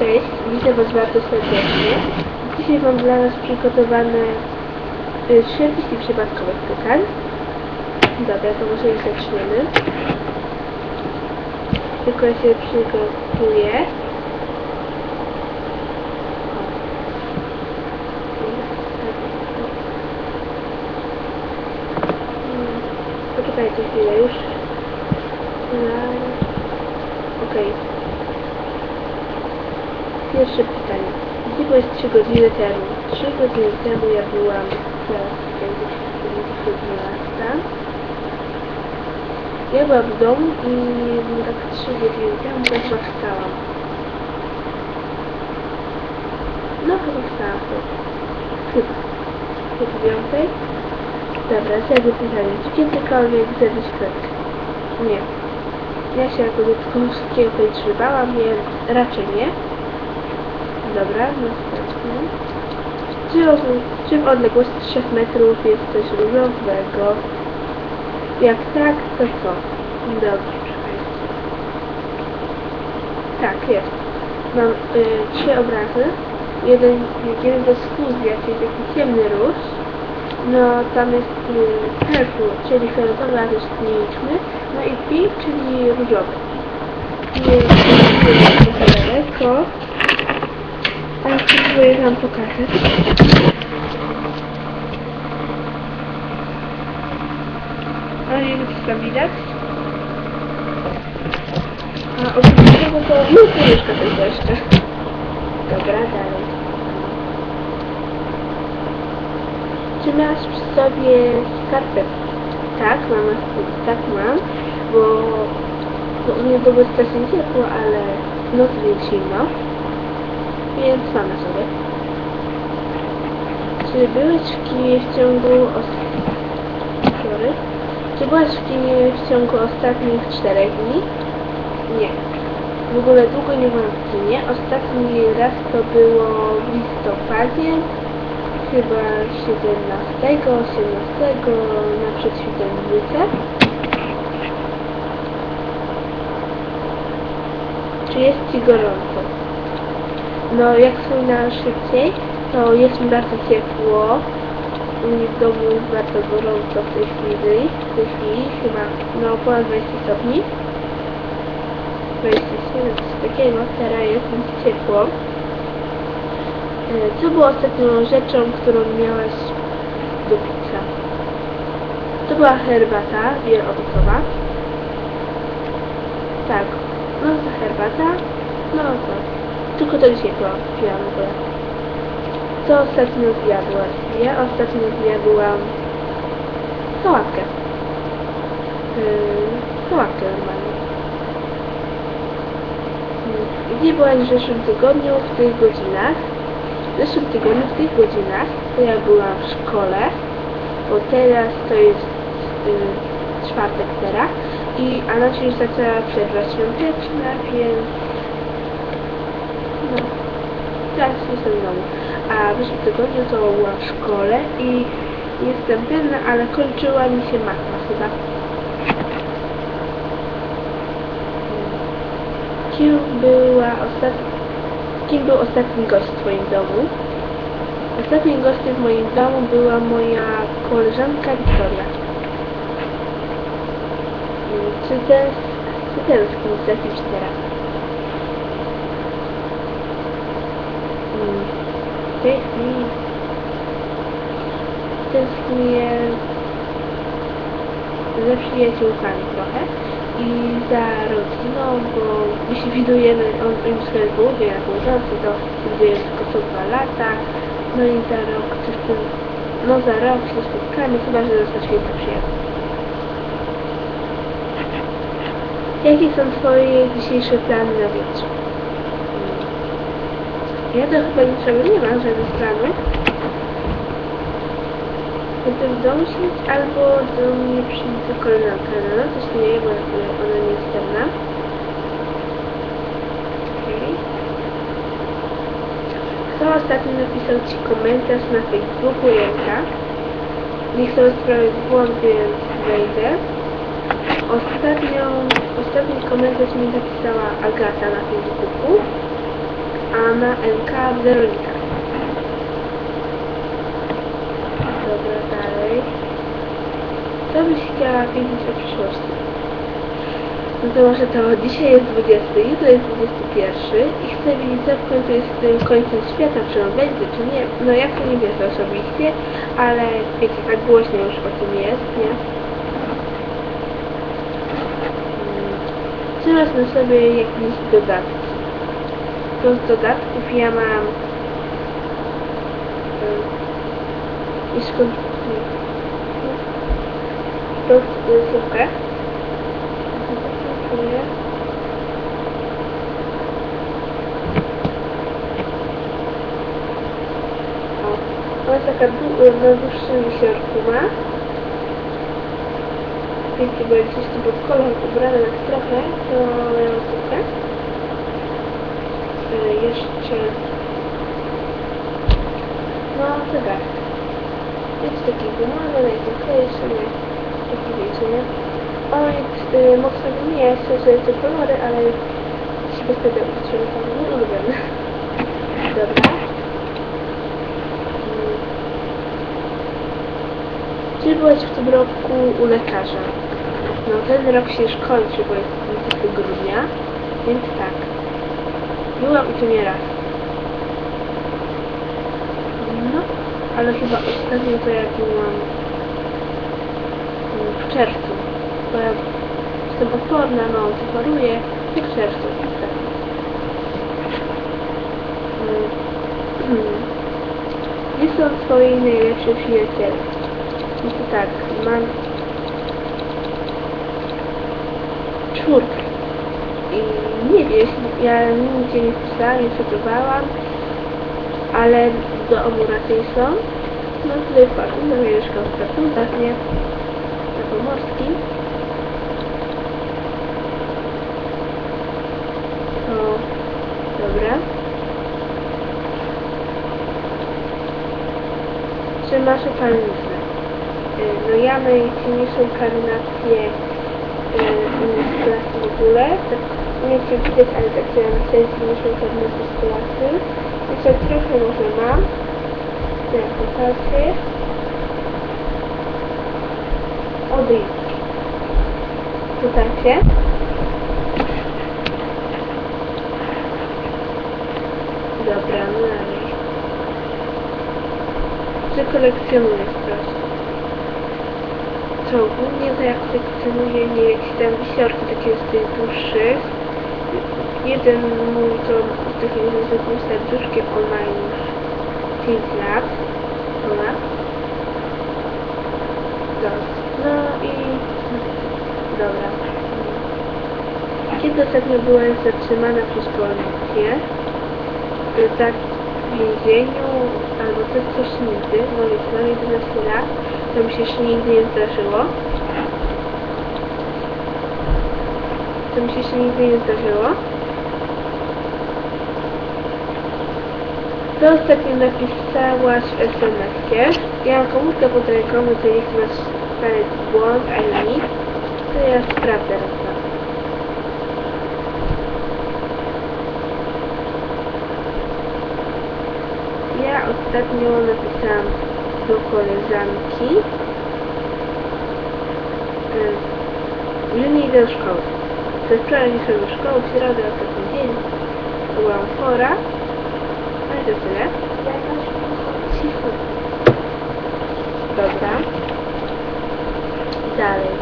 Cześć, witam Was bardzo serdecznie. Dzisiaj mam dla nas przygotowane y, 40 przypadkowych pytań. Dobra, to może już zaczniemy. Tylko się przygotuję. Mm, Poczekajcie chwilę już. Okej. Pierwsze pytanie. Gdzie byłeś 3 godziny temu? 3 godziny temu ja byłam gdzieś 12. Ja byłam w domu i tak 3 godziny temu też wstałam. No chyba wstałam. Chyba. Po dziewiątej? Dobra, zjadę pytanie. Czy kiedykolwiek zjadłeś kredkę? Nie. Ja się jako dziecko wszystkiego trzymałam, więc raczej nie. Dobra, następny. Czy, czy w odległości 3 metrów jest coś różowego? Jak tak, to co? Dobrze, czekajcie. Tak, jest. Mam y, trzy obrazy. Jeden, jeden to jest fuzja, czyli taki ciemny róż. No, tam jest y, purple, czyli fioletowy, a też nie. No i pink, czyli różowy. Nie jest trochę daleko. Ale spróbuję wam pokazać. Ale nie wiem, czy widać. A oprócz tego to... No, puszka tylko jeszcze. Dobra, dalej. Czy masz przy sobie skarpetki? Tak, mam, tak mam, bo, bo u mnie było strasznie ciepło, ale w nocy jest zimno, więc mam na sobie. Czy byłeś w kinie w ciągu os- Sorry. Czy byłaś w kinie w ciągu ostatnich czterech dni? Nie. W ogóle długo nie byłam w kinie. Ostatni raz to było w listopadzie, chyba 17, 18 na przedświetnicy. Czy jest Ci gorąco? No, jak wspominałam szybciej, to jest mi bardzo ciepło. U mnie w domu jest bardzo gorąco w tej chwili. W tej chwili chyba no ponad 20 stopni. 27, coś takiego. Teraz jest mi ciepło. E, Co było ostatnią rzeczą, którą miałaś do picia? To była herbata wieloowocowa. Tak, no to herbata. No to. Tylko to dzisiaj piłam. Co ostatnio zjadłaś? Ja ostatnio zjadłam sałatkę. Yy, sałatkę normalnie. Yy, Gdzie byłaś w zeszłym tygodniu w tych godzinach? W zeszłym tygodniu w tych godzinach to ja byłam w szkole, bo teraz to jest yy, czwartek teraz i a na już zaczęła przerwa świąteczna, więc no, teraz jestem w domu. A w zeszłym tygodniu to byłam w szkole i jestem pewna, ale kończyła mi się matma chyba. Kim była ostatni, kim był ostatni gość w Twoim domu? Ostatnim gościem w moim domu była moja koleżanka Wiktoria. Czy ten, czy tęsknisz za kimś teraz? W tej chwili tęsknię za przyjaciółkami trochę i za rodziną, bo jeśli widujemy, on im długie na północy, to widujemy tylko co dwa lata, no i za rok coś tu, no za rok się spotkamy, chyba że zostać święta przyjaciół. Jakie są Twoje dzisiejsze plany na wieczór? Ja to chyba niczego nie mam, żadnych planów. Będę w domu siedzieć albo do mnie przyjdzie koleżanka na noc, coś nie bo ona nie jest pewna. Kto ostatnio napisał Ci komentarz na Facebooku Janka? Nie chcę sprawić błąd, więc wejdę. Ostatnią, ostatni komentarz mi napisała Agata na Facebooku. Anna, Enka, Weronika. Dobra, dalej. Co byś chciała wiedzieć o przyszłości? No to może to dzisiaj jest 20, jutro jest 21 i chcę wiedzieć co w końcu jest tym końcem świata, czy on będzie, czy nie. No ja to nie wierzę osobiście, ale wiecie, tak głośno już o tym jest, nie? Mm, Przyrosnę sobie jakieś dodatki. To z dodatków ja mam y, i skąd to. Dziękuję. O, ona jest taka na dłuższym wisiorku ma. Wiecie, bo jak coś tu pod kolor ubrane tak trochę, to ja mam Zegar. Jest taki gumany, najzwyklejszy, nie? Taki wiecie, jest y, mocno wymieniający sobie te kolory, ale się bez tego uczymy tam nie ulubiony. Dobra. Mm. Czy byłaś w tym roku u lekarza? No ten rok się już kończy, bo jest 20 grudnia, więc tak. Byłam to nie raz. No, ale chyba ostatnio to ja byłam mm, w czerwcu. Bo ja jestem odporna, no, choruję i w czerwcu. Tak. Gdzie są twoi najlepsze przyjaciele? No to tak, mam czwórkę. I nie wiesz, ja nigdzie nie wpisałam, nie przepływałam, ale do obu raczej są. No tutaj patrzę, no mieszkam w Katundach, nie? Na Pomorskim. O, dobra. Czy masz opalnicę? Y, No ja najsilniejszą karynację y, z klasy w ogóle. Tak, nie czy widać, ale tak ja mam najsilniejszą karynację z klasy. Jeszcze trochę może mam. Jak popatrzę. Odejdź. Słuchajcie. Dobra, no dalej. Czy kolekcjonujesz coś? Co ogólnie to ja kolekcjonuję nie jakieś tam wisiorki takie z tych dłuższych. Jeden mój z takim zwykłym serduszkiem, on ma już 5 lat. Ponad. Dobra. No i... Dobra. Kiedy ostatnio byłaś zatrzymana przez policję? Tak w więzieniu albo coś, coś nigdy, no więc mam 11 lat, to mi się jeszcze nigdy nie zdarzyło. To mi się jeszcze nigdy nie zdarzyło. To ostatnio napisałaś SMS-kie. Ja mam komórkę pod ręką, to was wstawiać w błąd, ani nic. To ja sprawdzę tam. Ja ostatnio napisałam do koleżanki, y, że nie idę do szkoły. To wczoraj nie do szkoły, w środę, ostatni dzień. Byłam chora. Dobra. Dalej.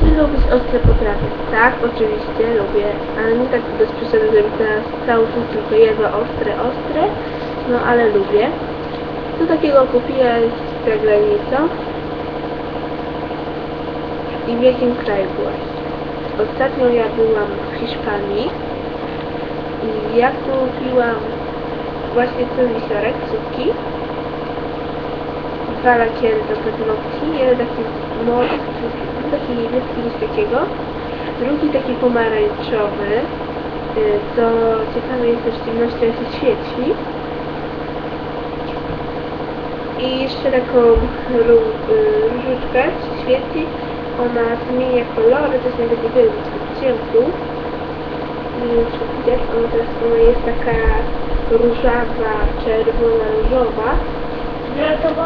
Czy lubisz ostre potrawy? Tak, oczywiście, lubię, ale nie tak bez przesady, żeby teraz cały czas tylko jedno ostre, ostre, no ale lubię. Co takiego kupiłaś za granicą? I w jakim kraju byłaś? Ostatnio ja byłam w Hiszpanii ja kupiłam właśnie ten wisiorek, sutki, dwa lakiery do paznokci, jeden taki młody, taki niebieski, nic takiego, drugi taki pomarańczowy, y, co ciekawe jest też ciemnością się świeci. I jeszcze taką y, różyczkę świeci, ona zmienia kolory, to jest nie będzie wiele ciemku. Widać, ona teraz ona jest taka różawa, czerwona, różowa. Fioletowo?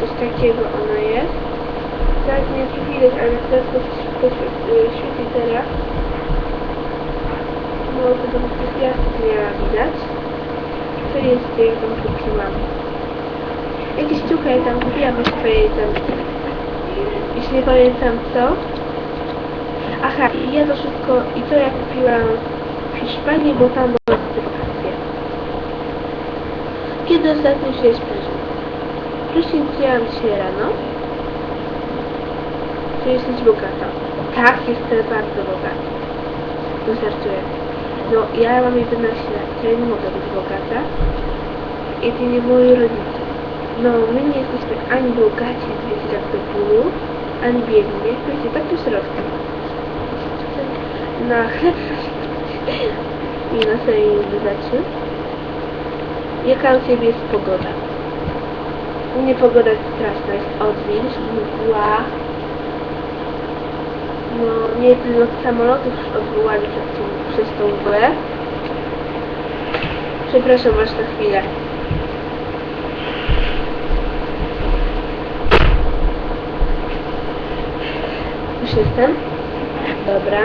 Coś takiego ona jest. Tak nie tu widać, ale teraz to, to świeci teraz. No to po prostu piasek miała widać. To jest, ja tam kupiłam. Jakieś ciuchy ja tam kupiłam, już pamiętam. Jeśli nie pamiętam co. Aha, i ja to wszystko, i to ja kupiłam Hiszpanii, bo tam była wakacje. Kiedy ostatnio się sprężył? Wzięłam dzisiaj rano. Ty jesteś bogata. Tak, jestem bardzo bogata. To żartuję. No, ja mam 11 lat, ja nie mogę być bogata. Jedynie moi rodzice. No, my nie jesteśmy ani bogaci, wiecie, jak do bólu, ani biedni. Wiecie, tak to środka. Na chleb i na inne rzeczy. Jaka u Ciebie jest pogoda? U mnie pogoda jest straszna, jest odwilż, mgła. No, nie lot samolotów już odwołali przez, tą- przez tą mgłę. Przepraszam Was na chwilę. Już jestem? Dobra.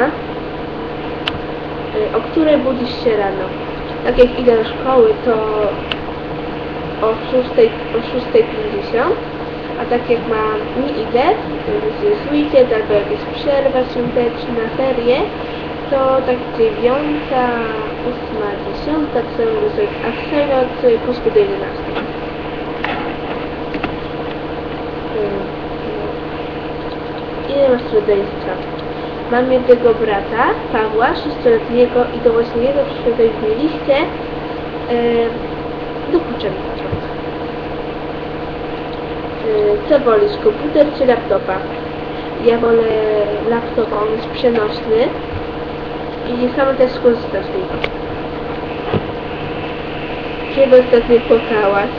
Y, O której budzisz się rano? Tak jak idę do szkoły, to o 6.00 o 6.50, a tak jak mam nie idę, to jest weekend albo jakaś przerwa świąteczna, ferie, to tak 9, 8, 10, tak sobie a od sobie pośpię do 11. Mm, no. Ile masz rodzeństwa? Mam jednego brata, Pawła, sześcioletniego i do właśnie jego przyszłego liście yy, dokuczę mi trochę. Yy, co wolisz, komputer czy laptopa? Ja wolę laptopa, on jest przenośny i sama też korzystam z niego. Kiedy ostatnio płakałaś?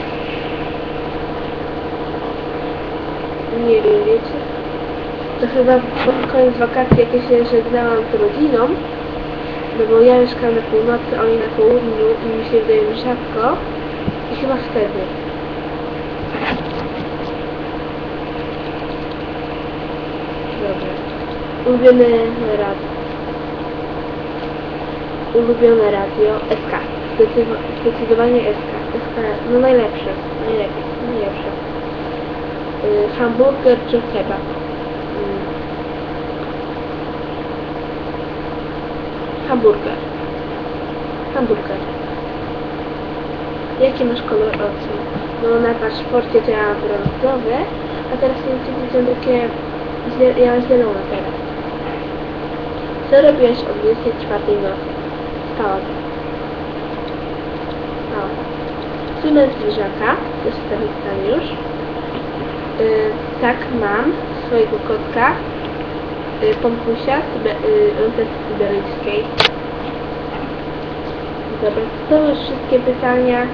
Nie wiem, wiecie? To chyba pod koniec wakacji, jak ja się żegnałam z rodziną, no bo ja mieszkam na północy, oni na południu i mi się wydaje rzadko i chyba wtedy. Dobra. Ulubione radio. Ulubione radio SK. Zdecydowa- Zdecydowanie SK. SK, no najlepsze. Najlepiej. Najlepsze. Y, hamburger czy kebab? Hamburger. Hamburger. Jaki masz kolor oczu? No na paszporcie to ja mam brązowe, a teraz nie widzę takie... Ja mam zielone teraz. Co robiłaś o 24 nocy? Spałam. Spałam. Tunel zwierzaka, tam już. Y, tak, mam swojego kotka, pompusia y, rotety syberyjskiej. Dobra, to już wszystkie pytania.